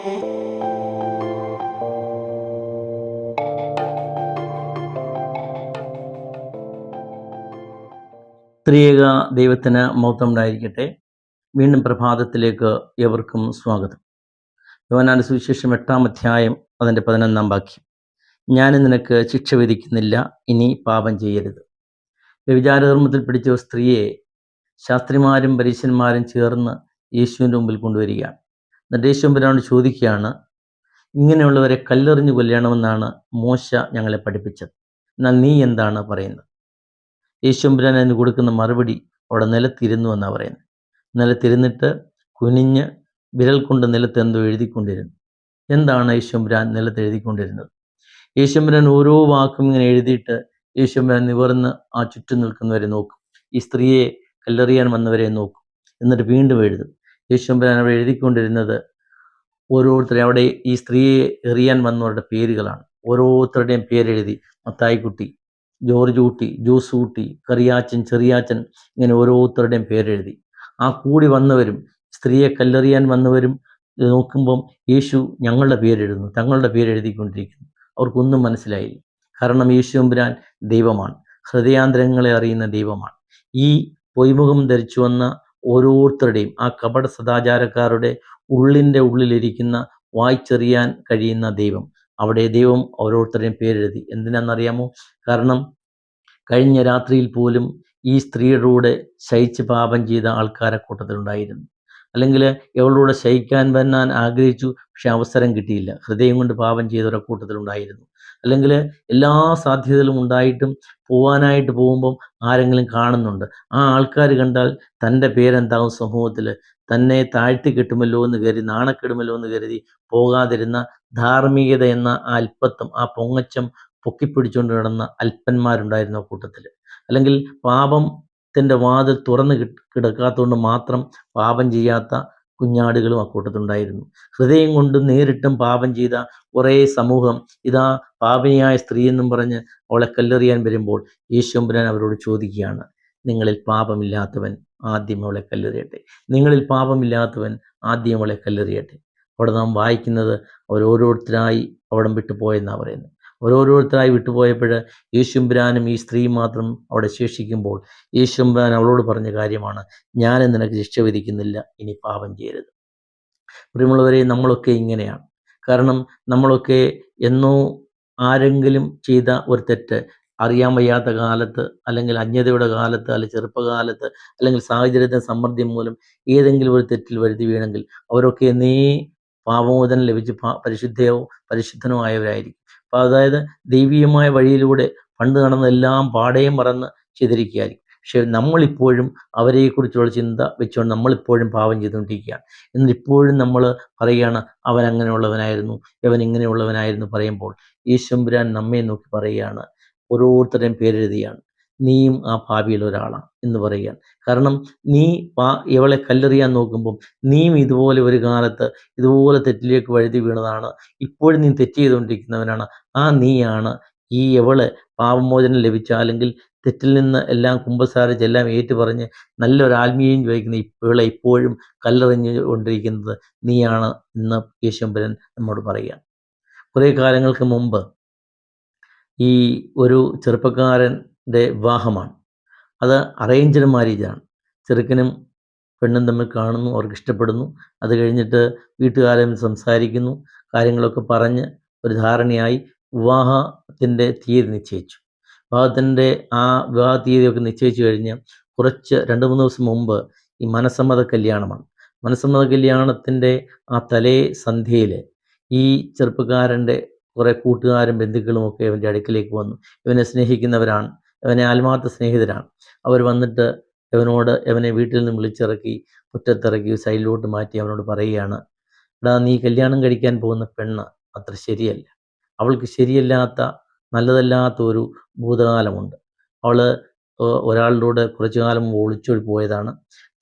ത്രിയേക ദൈവത്തിന് മൗത്തം ഉണ്ടായിരിക്കട്ടെ വീണ്ടും പ്രഭാതത്തിലേക്ക് എവർക്കും സ്വാഗതം. യോനാന്റെ സുവിശേഷം എട്ടാം അധ്യായം അതിന്റെ പതിനൊന്നാം വാക്യം. ഞാൻ നിനക്ക് ശിക്ഷ വിധിക്കുന്നില്ല ഇനി പാപം ചെയ്യരുത്. വ്യഭിചാരധർമ്മത്തിൽ പിടിച്ച സ്ത്രീയെ ശാസ്ത്രിമാരും പരീശന്മാരും ചേർന്ന് യേശുവിന്റെ മുമ്പിൽ കൊണ്ടുവരികയാണ്. എന്നിട്ട് യേശുവിനോട് ചോദിക്കുകയാണ് ഇങ്ങനെയുള്ളവരെ കല്ലെറിഞ്ഞു കൊല്ലണമെന്നാണ് മോശ ഞങ്ങളെ പഠിപ്പിച്ചത്. എന്നാൽ നീ എന്താണ് പറയുന്നത്? യേശുമ്പുരാൻ അതിന് കൊടുക്കുന്ന മറുപടി അവിടെ നിലത്തിരുന്നു എന്നാണ് പറയുന്നത്. നിലത്തിരുന്നിട്ട് കുനിഞ്ഞ് വിരൽ കൊണ്ട് നിലത്ത് എന്തോ എഴുതിക്കൊണ്ടിരുന്നു. എന്താണ് യേശുമ്പുരാൻ നിലത്ത് എഴുതിക്കൊണ്ടിരുന്നത്? യേശുമ്പുരാൻ ഓരോ വാക്കും ഇങ്ങനെ എഴുതിയിട്ട് യേശുമ്പുരാൻ നിവർന്ന് ആ ചുറ്റും നിൽക്കുന്നവരെ നോക്കും. ഈ സ്ത്രീയെ കല്ലെറിയാൻ വന്നവരെ നോക്കും. എന്നിട്ട് വീണ്ടും എഴുതും. യേശുമ്പുരാൻ അവിടെ എഴുതിക്കൊണ്ടിരുന്നത് ഓരോരുത്തരെയും അവിടെ ഈ സ്ത്രീയെ എറിയാൻ വന്നവരുടെ പേരുകളാണ്. ഓരോരുത്തരുടെയും പേരെഴുതി. മത്തായിക്കുട്ടി ജോർജ് കുട്ടി ജൂസ് കുട്ടി കറിയാച്ചൻ ചെറിയാച്ചൻ ഇങ്ങനെ ഓരോരുത്തരുടെയും പേരെഴുതി. ആ കൂടി വന്നവരും സ്ത്രീയെ കല്ലെറിയാൻ വന്നവരും നോക്കുമ്പം യേശു ഞങ്ങളുടെ പേരെഴുതുന്നു തങ്ങളുടെ പേരെഴുതിക്കൊണ്ടിരിക്കുന്നു. അവർക്കൊന്നും മനസ്സിലായില്ല. കാരണം യേശു എമ്പുരാൻ ദൈവമാണ്. ഹൃദയാന്തരങ്ങളെ അറിയുന്ന ദൈവമാണ്. ഈ പൊയ്മുഖം ധരിച്ചു വന്ന ഓരോരുത്തരുടെയും ആ കപട സദാചാരക്കാരുടെ ഉള്ളിന്റെ ഉള്ളിലിരിക്കുന്ന വായിച്ചെറിയാൻ കഴിയുന്ന ദൈവം. അവിടെ ദൈവം ഓരോരുത്തരുടെയും പേരെഴുതി. എന്തിനാണെന്നറിയാമോ? കാരണം കഴിഞ്ഞ രാത്രിയിൽ പോലും ഈ സ്ത്രീയുടെ ശയിച്ച് പാപം ചെയ്ത ആൾക്കാരെ കൂട്ടത്തിലുണ്ടായിരുന്നു. അല്ലെങ്കിൽ ഇവളുടെ ശയിക്കാൻ വന്നാൻ ആഗ്രഹിച്ചു പക്ഷെ അവസരം കിട്ടിയില്ല. ഹൃദയം കൊണ്ട് പാപം ചെയ്തവരുടെ കൂട്ടത്തിലുണ്ടായിരുന്നു. അല്ലെങ്കിൽ എല്ലാ സാധ്യതകളും ഉണ്ടായിട്ടും പോവാനായിട്ട് പോകുമ്പം ആരെങ്കിലും കാണുന്നുണ്ട്. ആ ആൾക്കാർ കണ്ടാൽ തന്റെ പേരെന്താകും സമൂഹത്തിൽ തന്നെ താഴ്ത്തി കിട്ടുമല്ലോ എന്ന് കരുതി നാണക്കെടുമല്ലോ എന്ന് കരുതി പോകാതിരുന്ന ധാർമ്മികത എന്ന ആ അല്പത്വം ആ പൊങ്ങച്ചം പൊക്കിപ്പിടിച്ചുകൊണ്ട് നടന്ന അല്പന്മാരുണ്ടായിരുന്നു ആ കൂട്ടത്തിൽ അല്ലെങ്കിൽ പാപത്തിന്റെ വാതിൽ തുറന്ന് കിടക്കാത്തതുകൊണ്ട് മാത്രം പാപം ചെയ്യാത്ത കുഞ്ഞാടുകളും അക്കൂട്ടത്തുണ്ടായിരുന്നു ഹൃദയം കൊണ്ട് നേരിട്ടും പാപം ചെയ്ത കുറേ സമൂഹം ഇതാ പാപനിയായ സ്ത്രീ എന്നും പറഞ്ഞ് അവളെ കല്ലെറിയാൻ വരുമ്പോൾ യേശുമ്പുരാൻ അവരോട് ചോദിക്കുകയാണ് നിങ്ങളിൽ പാപമില്ലാത്തവൻ ആദ്യം അവളെ കല്ലെറിയട്ടെ. നിങ്ങളിൽ പാപമില്ലാത്തവൻ ആദ്യം അവളെ കല്ലെറിയട്ടെ. അവിടെ നാം വായിക്കുന്നത് അവരോരോരുത്തരായി അവിടം വിട്ടു പോയെന്നാണ് പറയുന്നത്. ഓരോരുത്തരായി വിട്ടുപോയപ്പോൾ യേശുമ്പുരാനും ഈ സ്ത്രീ മാത്രം അവിടെ ശേഷിക്കുമ്പോൾ യേശുമ്പുരാൻ അവളോട് പറഞ്ഞ കാര്യമാണ് ഞാൻ നിനക്ക് ശിക്ഷ വിധിക്കുന്നില്ല ഇനി പാപം ചെയ്യരുത്. പ്രിയമുള്ളവരെ നമ്മളൊക്കെ ഇങ്ങനെയാണ്. കാരണം നമ്മളൊക്കെ എന്നോ ആരെങ്കിലും ചെയ്ത ഒരു തെറ്റ് അറിയാൻ വയ്യാത്ത കാലത്ത് അല്ലെങ്കിൽ അജ്ഞതയുടെ കാലത്ത് അല്ലെങ്കിൽ ചെറുപ്പകാലത്ത് അല്ലെങ്കിൽ സാഹചര്യത്തിന്റെ സമ്മർദ്ദം മൂലം ഏതെങ്കിലും ഒരു തെറ്റിൽ വരുത്തി വീണെങ്കിൽ അവരൊക്കെ എന്നേ പാപമോചനം ലഭിച്ച് പരിശുദ്ധയോ പരിശുദ്ധനോ ആയവരായിരിക്കും അതായത് ദൈവീയമായ വഴിയിലൂടെ പണ്ട് നടന്നതെല്ലാം പാടേയും മറന്ന് ചെയ്തിരിക്കുകയായിരിക്കും. പക്ഷെ നമ്മളിപ്പോഴും അവരെക്കുറിച്ചുള്ള ചിന്ത വെച്ചുകൊണ്ട് നമ്മളിപ്പോഴും പാപം ചെയ്തുകൊണ്ടിരിക്കുകയാണ്. എന്നിട്ട് ഇപ്പോഴും നമ്മൾ പറയുകയാണ് അവൻ അങ്ങനെയുള്ളവനായിരുന്നു ഇവൻ ഇങ്ങനെയുള്ളവനായിരുന്നു പറയുമ്പോൾ ഈശ്വംപുരാൻ നമ്മെ നോക്കി പറയുകയാണ് ഓരോരുത്തരുടെയും പേരെഴുതിയാണ്. നീയും ആ ഭാവിയിൽ ഒരാളാണ് എന്ന് പറയുകയാണ് കാരണം നീ പാ ഇവളെ കല്ലെറിയാൻ നോക്കുമ്പം നീയും ഇതുപോലെ ഒരു കാലത്ത് ഇതുപോലെ തെറ്റിലേക്ക് വഴുതി വീണതാണ്. ഇപ്പോഴും നീ തെറ്റ് ചെയ്തുകൊണ്ടിരിക്കുന്നവനാണ്. ആ നീയാണ് ഈ എവൾ പാപമോചനം ലഭിച്ച അല്ലെങ്കിൽ തെറ്റിൽ നിന്ന് എല്ലാം കുമ്പസാരിച്ച് എല്ലാം ഏറ്റുപറഞ്ഞ് നല്ലൊരു ആത്മീയം ചോദിക്കുന്ന ഇവളെ ഇപ്പോഴും കല്ലെറിഞ്ഞു കൊണ്ടിരിക്കുന്നത് നീയാണ് എന്ന് യേശുമ്പരൻ നമ്മോട് പറയുക. കുറേ കാലങ്ങൾക്ക് മുമ്പ് ഈ ഒരു ചെറുപ്പക്കാരന്റെ വിവാഹമാണ്. അത് അറേഞ്ച്ഡ് മാരേജാണ് ചെറുക്കനും പെണ്ണും തമ്മിൽ കാണുന്നു അവർക്ക് ഇഷ്ടപ്പെടുന്നു. അത് കഴിഞ്ഞിട്ട് വീട്ടുകാരും സംസാരിക്കുന്നു. കാര്യങ്ങളൊക്കെ പറഞ്ഞ് ഒരു ധാരണയായി വിവാഹത്തിന്റെ തീയതി നിശ്ചയിച്ചു. വിവാഹത്തിന്റെ ആ വിവാഹ തീയതിയൊക്കെ നിശ്ചയിച്ചു കഴിഞ്ഞ് കുറച്ച് രണ്ട് മൂന്ന് ദിവസം മുമ്പ് ഈ മനസ്സമ്മത കല്യാണമാണ്. മനസ്സമ്മത കല്യാണത്തിന്റെ ആ തലേ സന്ധ്യയിൽ ഈ ചെറുപ്പക്കാരന്റെ കുറേ കൂട്ടുകാരും ബന്ധുക്കളും ഒക്കെ ഇവന്റെ അടുക്കിലേക്ക് വന്നു. ഇവനെ സ്നേഹിക്കുന്നവരാണ് ഇവനെ ആത്മാർത്ഥ സ്നേഹിതരാണ്. അവർ വന്നിട്ട് അവനോട് അവനെ വീട്ടിൽ നിന്ന് വിളിച്ചിറക്കി മുറ്റത്തിറക്കി സൈഡിലോട്ട് മാറ്റി അവനോട് പറയുകയാണ് എടാ നീ കല്യാണം കഴിക്കാൻ പോകുന്ന പെണ്ണ് അത്ര ശരിയല്ല. അവൾക്ക് ശരിയല്ലാത്ത നല്ലതല്ലാത്ത ഒരു ഭൂതകാലമുണ്ട്. അവൾ ഒരാളിലൂടെ കുറച്ചു കാലം ഒളിച്ചോടി പോയതാണ്.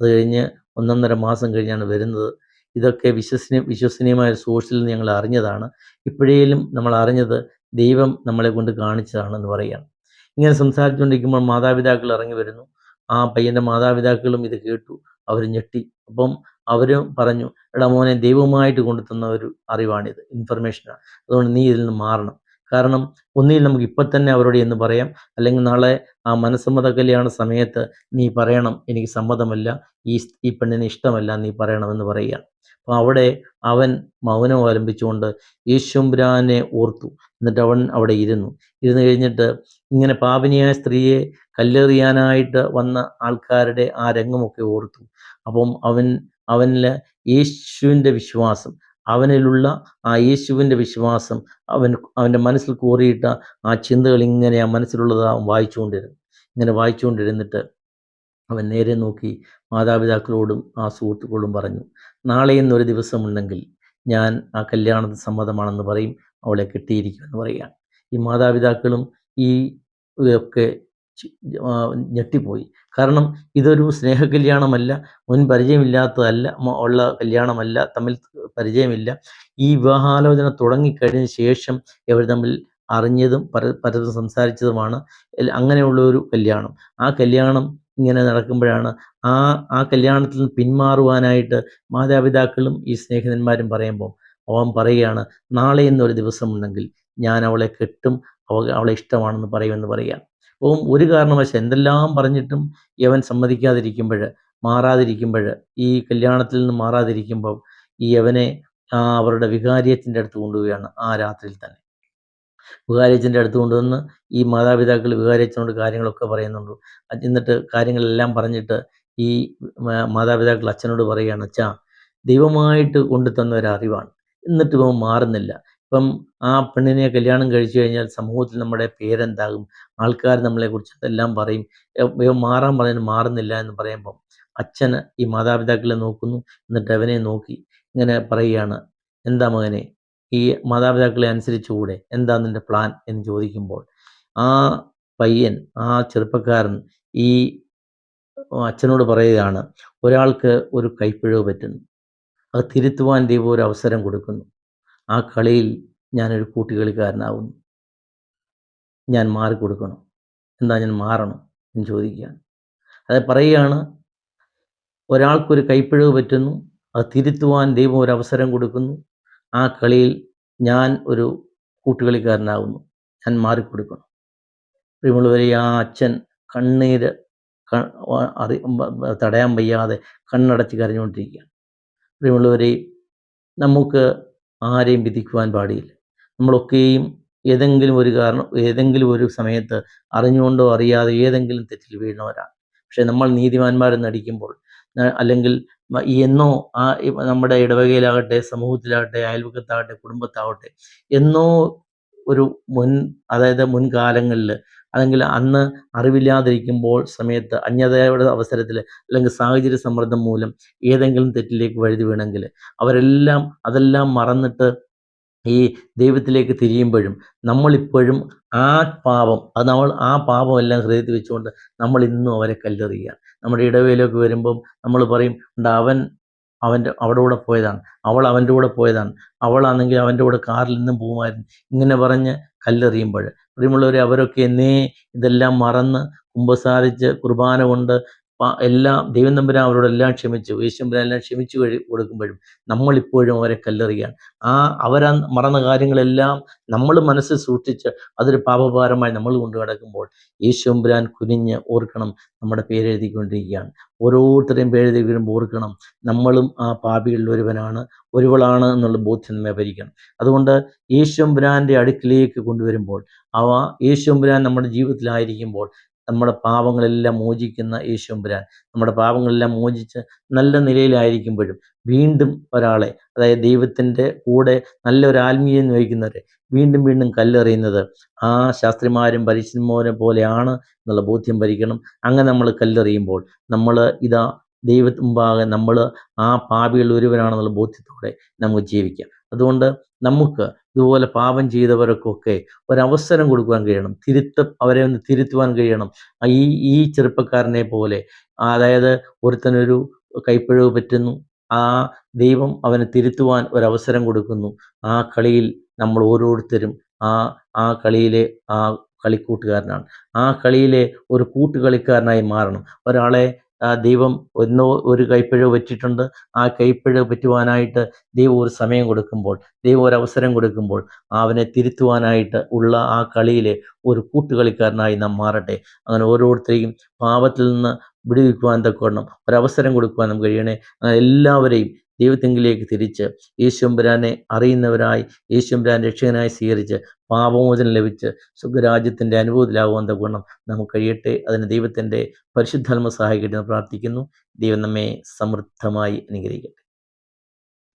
അത് കഴിഞ്ഞ് ഒന്നൊന്നര മാസം കഴിഞ്ഞാണ് വരുന്നത്. ഇതൊക്കെ വിശ്വസനീയ വിശ്വസനീയമായ സോഴ്സിൽ നിന്ന് ഞങ്ങൾ അറിഞ്ഞതാണ്. ഇപ്പോഴേലും നമ്മൾ അറിഞ്ഞത് ദൈവം നമ്മളെ കൊണ്ട് കാണിച്ചതാണെന്ന് പറയുകയാണ്. ഇങ്ങനെ സംസാരിച്ചുകൊണ്ടിരിക്കുമ്പോൾ മാതാപിതാക്കൾ ഇറങ്ങി വരുന്നു. ആ പയ്യന്റെ മാതാപിതാക്കളും ഇത് കേട്ടു. അവർ ഞെട്ടി. അപ്പം അവർ പറഞ്ഞു എടാ മോനെ ദൈവമായിട്ട് കൊണ്ടുത്തുന്ന ഒരു അറിവാണിത്. ഇൻഫർമേഷനാണ് അതുകൊണ്ട് നീ ഇതിൽ നിന്ന് മാറണം. കാരണം ഒന്നിൽ നമുക്ക് ഇപ്പം തന്നെ അവരോട് എന്ന് പറയാം. അല്ലെങ്കിൽ നാളെ ആ മനസ്സമ്മത കല്യാണ സമയത്ത് നീ പറയണം എനിക്ക് സമ്മതമല്ല ഈ ഈ പെണ്ണിന് ഇഷ്ടമല്ല നീ പറയണമെന്ന് പറയുക. അപ്പോൾ അവിടെ അവൻ മൗനം അവലംബിച്ചുകൊണ്ട് യേശുംബ്രാനെ ഓർത്തു. എന്നിട്ട് അവൻ അവിടെ ഇരുന്നു. ഇരുന്ന് കഴിഞ്ഞിട്ട് ഇങ്ങനെ പാപനിയായ സ്ത്രീയെ കല്ലെറിയാനായിട്ട് വന്ന ആൾക്കാരുടെ ആ രംഗമൊക്കെ ഓർത്തു. അപ്പം അവൻ അവനിൽ യേശുവിന്റെ വിശ്വാസം അവനിലുള്ള ആ യേശുവിന്റെ വിശ്വാസം അവൻ അവന്റെ മനസ്സിൽ കോറിയിട്ട ആ ചിന്തകൾ ഇങ്ങനെ ആ മനസ്സിലുള്ളത് അവൻ വായിച്ചുകൊണ്ടിരുന്നു. ഇങ്ങനെ വായിച്ചുകൊണ്ടിരുന്നിട്ട് അവൻ നേരെ നോക്കി മാതാപിതാക്കളോടും ആ സുഹൃത്തുക്കളോടും പറഞ്ഞു നാളെ എന്നൊരു ദിവസമുണ്ടെങ്കിൽ ഞാൻ ആ കല്യാണത്തിന് സമ്മതമാണെന്ന് പറയും. അവളെ കിട്ടിയിരിക്കുമെന്ന് പറയുകയാണ്. ഈ മാതാപിതാക്കളും ഈ ഒക്കെ ഞെട്ടിപ്പോയി. കാരണം ഇതൊരു സ്നേഹ കല്യാണമല്ല മുൻ പരിചയമില്ലാത്തതല്ല ഉള്ള കല്യാണമല്ല തമ്മിൽ പരിചയമില്ല. ഈ വിവാഹാലോചന തുടങ്ങിക്കഴിഞ്ഞ ശേഷം ഇവർ തമ്മിൽ അറിഞ്ഞതും പര പരതും സംസാരിച്ചതുമാണ് അങ്ങനെയുള്ള ഒരു കല്യാണം. ആ കല്യാണം ഇങ്ങനെ നടക്കുമ്പോഴാണ് ആ ആ കല്യാണത്തിൽ നിന്ന് പിന്മാറുവാനായിട്ട് മാതാപിതാക്കളും ഈ സ്നേഹിതന്മാരും പറയുമ്പോൾ അവൻ പറയുകയാണ് നാളെ എന്നൊരു ദിവസമുണ്ടെങ്കിൽ ഞാൻ അവളെ കെട്ടും അവ അവളെ ഇഷ്ടമാണെന്ന് പറയുമെന്ന് പറയുകയാണ്. അപ്പം ഒരു കാരണവശാൽ എന്തെല്ലാം പറഞ്ഞിട്ടും യവൻ സമ്മതിക്കാതിരിക്കുമ്പോൾ മാറാതിരിക്കുമ്പോൾ ഈ കല്യാണത്തിൽ നിന്ന് മാറാതിരിക്കുമ്പോൾ ഈ യവനെ അവരുടെ വികാരിയത്തിന്റെ അടുത്ത് കൊണ്ടുപോവുകയാണ് ആ രാത്രിയിൽ തന്നെ. വികാരിയച്ഛന്റെ അടുത്ത് കൊണ്ടുവന്ന് ഈ മാതാപിതാക്കൾ വികാരിയച്ഛനോട് കാര്യങ്ങളൊക്കെ പറയുന്നുണ്ട്. എന്നിട്ട് കാര്യങ്ങളെല്ലാം പറഞ്ഞിട്ട് ഈ മാതാപിതാക്കൾ അച്ഛനോട് പറയുകയാണ് അച്ഛാ ദൈവമായിട്ട് കൊണ്ടു തന്ന ഒരു അറിവാണ് എന്നിട്ട് ഇവൻ മാറുന്നില്ല. ഇപ്പം ആ പെണ്ണിനെ കല്യാണം കഴിച്ചു കഴിഞ്ഞാൽ സമൂഹത്തിൽ നമ്മുടെ പേരെന്താകും? ആൾക്കാർ നമ്മളെക്കുറിച്ച് എന്തെല്ലാം പറയും. മാറാൻ പറയുന്നത് മാറുന്നില്ല എന്ന് പറയുമ്പം അച്ഛന് ഈ മാതാപിതാക്കളെ നോക്കുന്നു എന്നിട്ട് അവനെ നോക്കി ഇങ്ങനെ പറയുകയാണ്. എന്താ മകനെ ഈ മാതാപിതാക്കളെ അനുസരിച്ചുകൂടെ? എന്താ നിന്റെ പ്ലാൻ? എന്ന് ചോദിക്കുമ്പോൾ ആ പയ്യൻ ആ ചെറുപ്പക്കാരൻ ഈ അച്ഛനോട് പറയുകയാണ് ഒരാൾക്ക് ഒരു കൈപ്പിഴവ് പറ്റുന്നു. അത് തിരുത്തുവാൻ ദൈവം ഒരു അവസരം കൊടുക്കുന്നു. ആ കളിയിൽ ഞാനൊരു കൂട്ടുകളിക്കാരനാവുന്നു. ഞാൻ മാറിക്കൊടുക്കണം എന്താ ഞാൻ മാറണം എന്ന് ചോദിക്കുകയാണ്. അത് പറയുകയാണ് ഒരാൾക്കൊരു കൈപ്പിഴവ് പറ്റുന്നു അത് തിരുത്തുവാൻ ദൈവം ഒരു അവസരം കൊടുക്കുന്നു. ആ കളിയിൽ ഞാൻ ഒരു കൂട്ടുകളിക്കാരനാകുന്നു ഞാൻ മാറിക്കൊടുക്കണം പ്രിയമുള്ളവരെ ആ അച്ഛൻ കണ്ണീര് തടയാൻ വയ്യാതെ കണ്ണടച്ച് കരഞ്ഞുകൊണ്ടിരിക്കുകയാണ്. പ്രിയമുള്ളവരെ നമുക്ക് ആരെയും വിധിക്കുവാൻ പാടില്ല നമ്മളൊക്കെയും ഏതെങ്കിലും ഒരു കാരണം ഏതെങ്കിലും ഒരു സമയത്ത് അറിഞ്ഞുകൊണ്ടോ അറിയാതെ ഏതെങ്കിലും തെറ്റിൽ വീഴുന്നവരാണ്. പക്ഷേ നമ്മൾ നീതിമാന്മാരെന്ന് നടിക്കുമ്പോൾ അല്ലെങ്കിൽ എന്നോ ആ നമ്മുടെ ഇടവകയിലാകട്ടെ സമൂഹത്തിലാകട്ടെ അയൽവക്കത്താകട്ടെ കുടുംബത്താവട്ടെ എന്നോ ഒരു മുൻ അതായത് മുൻകാലങ്ങളിൽ അല്ലെങ്കിൽ അന്ന് അറിവില്ലാതിരിക്കുമ്പോൾ സമയത്ത് അന്യതയുടെ അവസരത്തിൽ അല്ലെങ്കിൽ സാഹചര്യ സമ്മർദ്ദം മൂലം ഏതെങ്കിലും തെറ്റിലേക്ക് വഴുതി വീണെങ്കിൽ അവരെല്ലാം അതെല്ലാം മറന്നിട്ട് ഈ ദൈവത്തിലേക്ക് തിരിയുമ്പോഴും നമ്മളിപ്പോഴും ആ പാപം അത് നമ്മൾ ആ പാപമെല്ലാം ഹൃദയത്തിൽ വെച്ചുകൊണ്ട് നമ്മൾ ഇന്നും അവരെ കല്ലെറിയുകയാണ് നമ്മുടെ ഇടവേലൊക്കെ വരുമ്പം നമ്മൾ പറയും "ഉണ്ട് അവൻ അവന്റെ അവിടെ കൂടെ പോയതാണ്. അവൾ അവന്റെ കൂടെ പോയതാണ്. അവളാണെങ്കിൽ അവന്റെ കൂടെ കാറിൽ നിന്നും പോകുമായിരുന്നു. ഇങ്ങനെ പറഞ്ഞ് കല്ലെറിയുമ്പോൾ. പ്രിയമുള്ളവരെ അവരൊക്കെ എന്നേ ഇതെല്ലാം മറന്ന് കുമ്പസാരിച്ച് കുർബാന കൊണ്ട് എല്ലാം ദൈവം തമ്പുരാൻ അവരോടെല്ലാം ക്ഷമിച്ചു. യേശുമ്പുരാൻ എല്ലാം ക്ഷമിച്ചു കഴി കൊടുക്കുമ്പോഴും നമ്മളിപ്പോഴും അവരെ കല്ലെറിയാണ്. ആ അവരാ മറന്ന കാര്യങ്ങളെല്ലാം നമ്മൾ മനസ്സിൽ സൂക്ഷിച്ച് അതൊരു പാപഭാരമായി നമ്മൾ കൊണ്ടു നടക്കുമ്പോൾ യേശുമ്പുരാൻ കുനിഞ്ഞ് ഓർക്കണം നമ്മുടെ പേരെഴുതിക്കൊണ്ടിരിക്കുകയാണ്. ഓരോരുത്തരെയും പേരെഴുതി വരുമ്പോൾ ഓർക്കണം നമ്മളും ആ പാപികളിൽ ഒരുവനാണ് ഒരുവളാണ് എന്നുള്ള ബോധ്യം നമ്മെ ഭരിക്കണം. അതുകൊണ്ട് യേശുമ്പുരാന്റെ അടുക്കിലേക്ക് കൊണ്ടുവരുമ്പോൾ അവ യേശുമ്പുരാൻ നമ്മുടെ ജീവിതത്തിലായിരിക്കുമ്പോൾ നമ്മുടെ പാപങ്ങളെല്ലാം മോചിക്കുന്ന യേശുമ്പുരാൻ നമ്മുടെ പാപങ്ങളെല്ലാം മോചിച്ച് നല്ല നിലയിലായിരിക്കുമ്പോഴും വീണ്ടും ഒരാളെ അതായത് ദൈവത്തിന്റെ കൂടെ നല്ലൊരു ആത്മീയം വഹിക്കുന്നവരെ വീണ്ടും വീണ്ടും കല്ലെറിയുന്നത് ആ ശാസ്ത്രിമാരും പരീക്ഷന്മാരും പോലെയാണ് എന്നുള്ള ബോധ്യം ഭരിക്കണം. അങ്ങനെ നമ്മൾ കല്ലെറിയുമ്പോൾ നമ്മൾ ഇതാ ദൈവത്തിന് മുമ്പാകെ നമ്മൾ ആ പാപികൾ ഒരുവനാണെന്നുള്ള ബോധ്യത്തോടെ നമുക്ക് ജീവിക്കാം. അതുകൊണ്ട് നമുക്ക് ഇതുപോലെ പാപം ചെയ്തവർക്കൊക്കെ ഒരവസരം കൊടുക്കുവാൻ കഴിയണം. തിരുത്ത അവരെ ഒന്ന് തിരുത്തുവാൻ കഴിയണം. ഈ ഈ ചെറുപ്പക്കാരനെ പോലെ അതായത് ഒരുത്തനൊരു കൈപ്പിഴവ് പറ്റുന്നു ആ ദൈവം അവന് തിരുത്തുവാൻ ഒരവസരം കൊടുക്കുന്നു. ആ കളിയിൽ നമ്മൾ ഓരോരുത്തരും ആ ആ കളിയിലെ ആ കളിക്കൂട്ടുകാരനാണ്. ആ കളിയിലെ ഒരു കൂട്ടുകളിക്കാരനായി മാറണം. ഒരാളെ ദൈവം ഒന്നോ ഒരു കൈപ്പിഴവ് പറ്റിയിട്ടുണ്ട് ആ കൈപ്പിഴവ് പറ്റുവാനായിട്ട് ദൈവം ഒരു സമയം കൊടുക്കുമ്പോൾ ദൈവം ഒരു അവസരം കൊടുക്കുമ്പോൾ അവനെ തിരുത്തുവാനായിട്ട് ഉള്ള ആ കളിയിലെ ഒരു കൂട്ടുകളിക്കാരനായി നാം മാറട്ടെ. അങ്ങനെ ഓരോരുത്തരെയും പാപത്തിൽ നിന്ന് വിടുവിക്കുവാൻ തക്കവണ്ണം ഒരവസരം കൊടുക്കുവാൻ നമുക്ക് കഴിയണേ. എല്ലാവരെയും ദൈവത്തെങ്കിലേക്ക് തിരിച്ച് യേശുമ്പുരാനെ അറിയുന്നവരായി യേശുമ്പുരാൻ രക്ഷകനായി സ്വീകരിച്ച് പാപമോചനം ലഭിച്ച് സുഖരാജ്യത്തിന്റെ അനുഭവത്തിലാകുന്ന ഗുണം നമുക്ക് കഴിയട്ടെ. അതിന് ദൈവത്തിന്റെ പരിശുദ്ധാത്മ സഹായിക്കട്ടെ എന്ന് പ്രാർത്ഥിക്കുന്നു. ദൈവം നമ്മെ സമൃദ്ധമായി അനുഗ്രഹിക്കട്ടെ.